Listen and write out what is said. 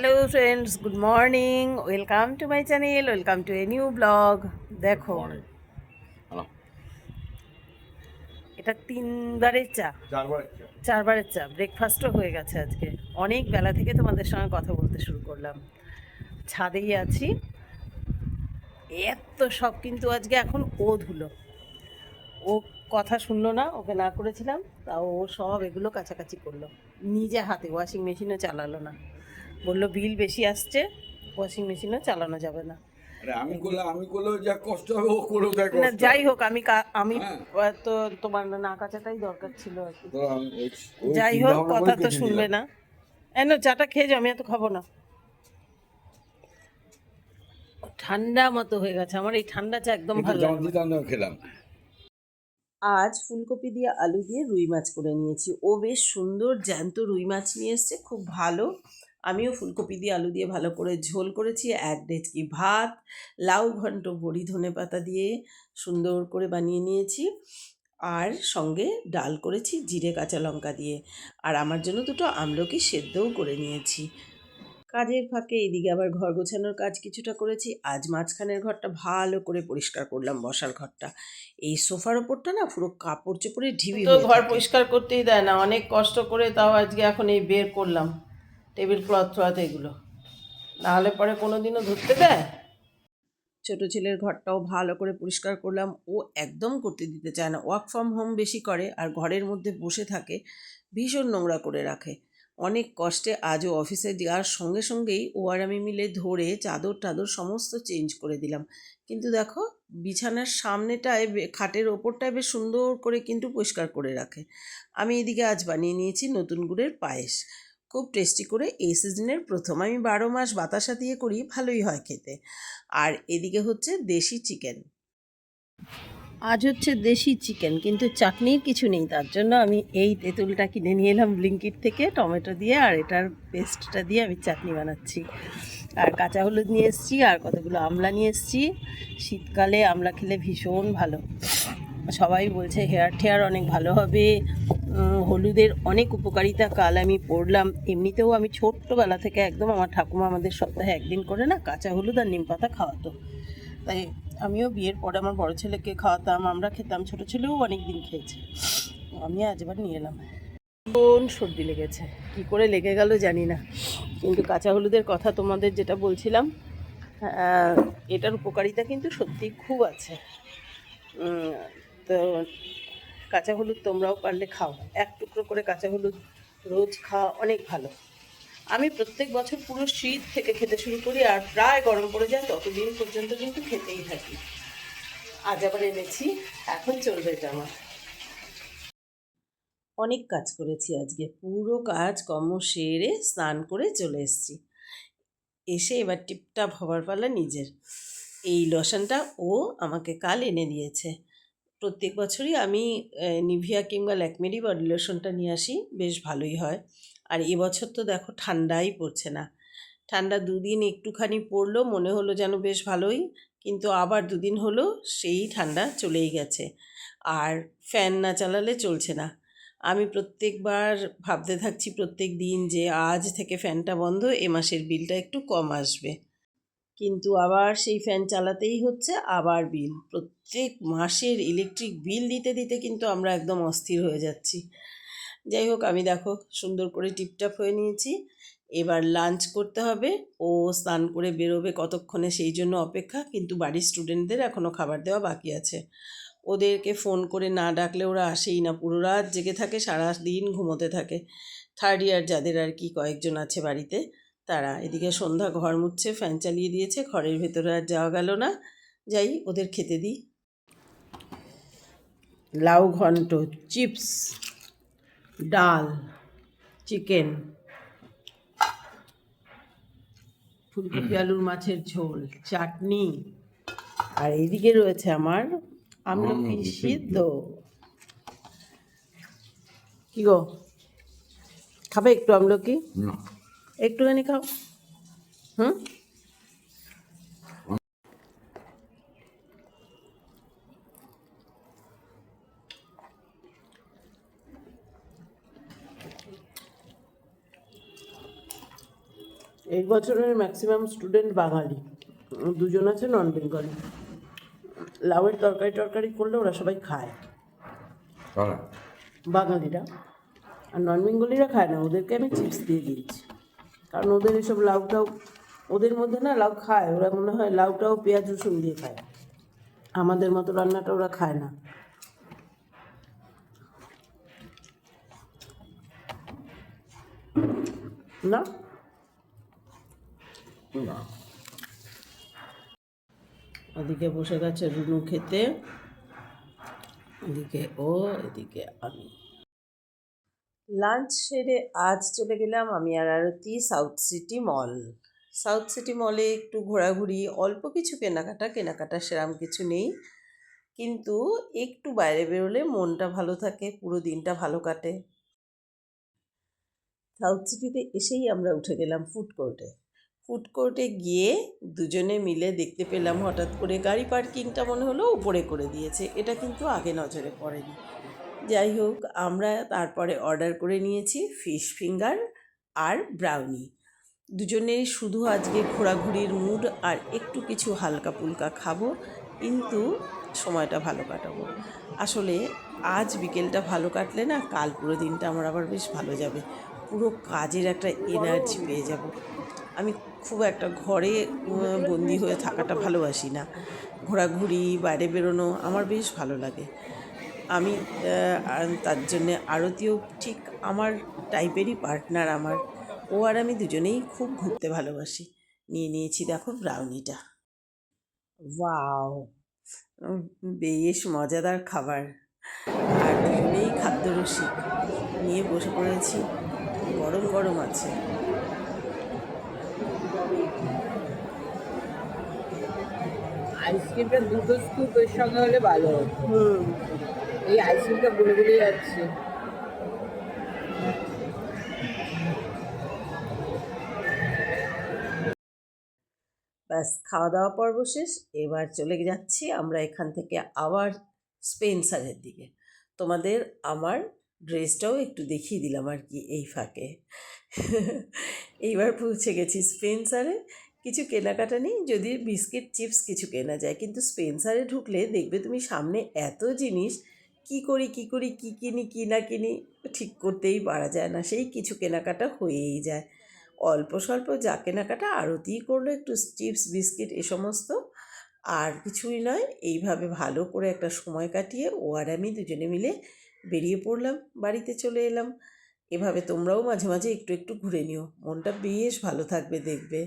Hello friends good morning welcome to my channel welcome to a new blog দেখো এটা তিনবারের চা চারবারের চা ব্রেকফাস্টও হয়ে গেছে আজকে অনেক বেলা থেকে তোমাদের সঙ্গে কথা বলতে শুরু করলাম ছাদেই আছি এত সব কিন্তু আজকে এখন ও ধুলো ও কথা শুনলো না ওকে না করেছিলাম তা ও সব এগুলো কাছাকাছি করল নিজে হাতে ওয়াশিং মেশিনও চালালো না বলল বিল বেশি আসছে ওয়াশিং মেশিনও চালানো যাবে না। আমি করলে আমি করলেও যা কষ্ট হবে ও তাই কষ্ট। যাই হোক আমি আমি হ্যাঁ। তো তোমার না কাচাটাই দরকার ছিল আর কি। যাই হোক কথা তো শুনবে না। এন চাটা খেয়ে যাও আমি এত খাব না। ঠান্ডা মতো হয়ে গেছে আমার এই ঠান্ডা চা একদম ভালো খেলাম। আজ ফুলকপি দিয়ে আলু দিয়ে রুই মাছ করে নিয়েছি। ও বেশ সুন্দর জ্যান্ত রুই মাছ নিয়ে এসছে খুব ভালো। আমিও ফুলকপি দিয়ে আলু দিয়ে ভালো করে ঝোল করেছি এক ডেচকি ভাত লাউ ঘন্ট বড়ি ধনে পাতা দিয়ে সুন্দর করে বানিয়ে নিয়েছি। আর সঙ্গে ডাল করেছি জিরে কাঁচা লঙ্কা দিয়ে। আর আমার জন্য দুটো আমলকি সেদ্ধও করে নিয়েছি। কাজের ফাঁকে এদিকে আবার ঘর গোছানোর কাজ কিছুটা করেছি। আজ মাঝখানের ঘরটা ভালো করে পরিষ্কার করলাম বসার ঘরটা। এই সোফার ওপরটা না পুরো কাপড় চোপড়ে ঢিবি তো ঘর পরিষ্কার করতেই দেয় না অনেক কষ্ট করে তাও আজকে এখন এই বের করলাম। টেবিল ক্লথ ট্রথ এগুলো। নাহলে পরে কোনো দিনও ধরতে দেয়? ছোট ছেলের ঘরটাও ভালো করে পরিষ্কার করলাম। ও একদম করতে দিতে চায় না। ওয়ার্ক ফ্রম হোম বেশি করে আর ঘরের মধ্যে বসে থাকে, ভীষণ নোংরা করে রাখে। অনেক কষ্টে আজও অফিসে যাওয়ার সঙ্গে সঙ্গেই ও আর আমি মিলে ধরে চাদর টাদর সমস্ত চেঞ্জ করে দিলাম। কিন্তু দেখো, বিছানার সামনেটায় খাটের ওপরটায় বেশ সুন্দর করে কিন্তু পরিষ্কার করে রাখে। আমি এদিকে আজ বানিয়ে নিয়েছি নতুন গুড়ের পায়েস। খুব টেস্টি করে এই সিজনের প্রথম। আমি বারো মাস বাতাসা দিয়ে করি, ভালোই হয় খেতে। আর এদিকে হচ্ছে দেশি চিকেন। আজ হচ্ছে দেশি চিকেন, কিন্তু চাটনির কিছু নেই। তার জন্য আমি এই তেঁতুলটা কিনে নিয়ে এলাম ব্লিঙ্কিট থেকে, টমেটো দিয়ে, আর এটার পেস্টটা দিয়ে আমি চাটনি বানাচ্ছি। আর কাঁচা হলুদ নিয়ে এসেছি, আর কতগুলো আমলা নিয়ে এসেছি। শীতকালে আমলা খেলে ভীষণ ভালো। সবাই বলছে হেয়ার ঠেয়ার অনেক ভালো হবে। হলুদের অনেক উপকারিতা, কাল আমি পড়লাম। এমনিতেও আমি ছোট্টবেলা থেকে একদম আমার ঠাকুমা আমাদের সপ্তাহে একদিন করে না কাঁচা হলুদ আর নিম পাতা খাওয়াতো। তাই আমিও বিয়ের পরে আমার বড় ছেলেকে খাওয়াতাম, আমরা খেতাম, ছোট ছেলেও অনেক দিন খেয়েছে। আমি আজ এবার নিয়ে এলাম। কোন সর্দি লেগেছে? কি করে লেগে গেল জানি না। কিন্তু কাঁচা হলুদের কথা তোমাদের যেটা বলছিলাম এটার উপকারিতা কিন্তু সত্যি খুব আছে। তো কাঁচা হলুদ তোমরাও পারলে খাও। এক টুকরো করে কাঁচা হলুদ রোজ খাওয়া অনেক ভালো। আমি প্রত্যেক বছর পুরো শীত থেকে খেতে শুরু করি আর প্রায় গরম পড়ে যায়, ততদিন পর্যন্ত কিন্তু খেতেই থাকি। আজ আবার এনেছি, এখন চলবে এটা আমার। অনেক কাজ করেছি আজকে, পুরো কাজ কর্ম সেরে স্নান করে চলে এসেছি। এসে এবার টিপটাপ হবার পালা নিজের। এই লোশনটা ও আমাকে কাল এনে দিয়েছে। প্রত্যেক বছরই আমি নিভিয়া কিংবা ল্যাকমেরি বডি লোশনটা নিয়ে আসি, বেশ ভালোই হয়। আর এবছর তো দেখো ঠান্ডাই পড়ছে না। ঠান্ডা দুদিন একটুখানি পড়ল, মনে হলো যেন বেশ ভালোই, কিন্তু আবার দুদিন হলো সেই ঠান্ডা চলেই গেছে। আর ফ্যান না চালালে চলছে না। আমি প্রত্যেকবার ভাবতে থাকছি প্রত্যেক দিন যে আজ থেকে ফ্যানটা বন্ধ, এ মাসের বিলটা একটু কম আসবে। কিন্তু আবার সেই ফ্যান চালাতেই হচ্ছে, আবার বিল প্রত্যেক মাসের ইলেকট্রিক বিল দিতে দিতে কিন্তু আমরা একদম অস্থির হয়ে যাচ্ছি। যাই হোক, আমি দেখো সুন্দর করে টিপটাপ হয়ে নিয়েছি। এবার লাঞ্চ করতে হবে, ও স্নান করে বেরোবে কতক্ষণে সেই জন্য অপেক্ষা, কিন্তু বাড়ির স্টুডেন্টদের এখনও খাবার দেওয়া বাকি আছে। ওদেরকে ফোন করে না ডাকলে ওরা আসেই না, পুরো রাত জেগে থাকে সারা দিন ঘুমোতে থাকে। থার্ড ইয়ার যাদের আর কি কয়েকজন আছে বাড়িতে। তারা এদিকে সন্ধ্যা ঘর মুছছে ফ্যান চালিয়ে দিয়েছে ঘরের ভেতরে আর যাওয়া গেল না। যাই ওদের খেতে দিই। লাউ ঘন্ট চিপস ডাল চিকেন ফুলকপি আলুর মাছের ঝোল চাটনি। আর এইদিকে রয়েছে আমার আমলকি আমলকি সিদ্ধ। কি গো? খাবে একটু আমলকি? না। একটুখানি খাও। হুম? এই বছরের ম্যাক্সিমাম স্টুডেন্ট বাঙালি। দুজন আছে নন বেঙ্গলি লাউয়ের তরকারি টরকারি করলে ওরা সবাই খায়। বাঙালিরা। আর নন বেঙ্গলিরা খায় না ওদেরকে আমি চিপস দিয়ে দিয়েছি। কারণ ওদের এসব লাউটাও ওদের মধ্যে না লাউ খায় ওরা মনে হয় লাউটাও পেঁয়াজ রসুন দিয়ে খায়। আমাদের মতো রান্নাটা ওরা খায় না। না? না। ওদিকে বসে গেছে রুনু খেতে এদিকে ও এদিকে আমি। লাঞ্চ সেরে আজ চলে গেলাম আমি আর Arati South City mall South City মলে একটু ঘোরাঘুরি, অল্প কিছু কেনাকাটা কেনাকাটা সেরম কিছু নেই। কিন্তু একটু বাইরে বেরোলে মনটা ভালো থাকে, পুরো দিনটা ভালো কাটে। সাউথ সিটিতে এসেই আমরা উঠে গেলাম ফুড কোর্টে ফুড কোর্টে গিয়ে দুজনে মিলে দেখতে পেলাম হঠাৎ করে গাড়ি পার্কিংটা মনে হলো উপরে করে দিয়েছে। এটা কিন্তু আগে নজরে পড়েনি। যাই হোক, আমরা তারপরে অর্ডার করে নিয়েছি ফিশ ফিঙ্গার আর ব্রাউনি দুজনেই শুধু আজকে ঘোরাঘুরির মুড আর একটু কিছু হালকা পুলকা খাব, কিন্তু সময়টা ভালো কাটাবো। আসলে আজ বিকেলটা ভালো কাটলে না, কাল পুরো দিনটা আমার আবার বেশ ভালো যাবে। পুরো কাজের একটা এনার্জি পেয়ে যাব। আমি খুব একটা ঘরে বন্দি হয়ে থাকাটা ভালোবাসি না। ঘোরাঘুরি, বাইরে বেরোনো আমার বেশ ভালো লাগে। আমি তার জন্যে আরতিও ঠিক আমার টাইপেরই পার্টনার আমার। ও আর আমি দুজনেই খুব ঘুরতে ভালোবাসি। নিয়ে নিয়েছি দেখো ব্রাউনিটা ওয়াও বেশ মজাদার খাবার। আর দুজনেই খাদ্যরসিক। নিয়ে বসে পড়েছি। গরম গরম আছে। আইসক্রিমটা দুটো স্কুপ এর সঙ্গে হলে ভালো হতো। হুম। এই আইসক্রিমটা যাচ্ছে ব্যাস খাওয়া দাওয়া পর্ব শেষ। এবার চলে যাচ্ছি আমরা এখান থেকে আবার স্পেন্সারের দিকে। তোমাদের আমার ড্রেসটাও একটু দেখিয়ে দিলাম আর কি এই ফাঁকে। এইবার পৌঁছে গেছি স্পেন্সারে। কিছু কেনাকাটা নেই যদি বিস্কিট, চিপস কিছু কেনা যায়। কিন্তু স্পেন্সারে ঢুকলে দেখবে তুমি সামনে এত জিনিস কি করি কি করি, কি কিনি, কি না কিনি ঠিক করতেই পারা যায় না। সেই কিছু কেনাকাটা হয়েই যায়। অল্প স্বল্প যা কেনাকাটা আরতিই করল, একটু চিপস, বিস্কিট এ সমস্ত। আর কিছুই নয়, এইভাবে ভালো করে একটা সময় কাটিয়ে ও আর আমি দুজনে মিলে বেরিয়ে পড়লাম, বাড়িতে চলে এলাম। এভাবে তোমরাও মাঝে মাঝে একটু একটু ঘুরে নিও। মনটা বেশ ভালো থাকবে, দেখবে।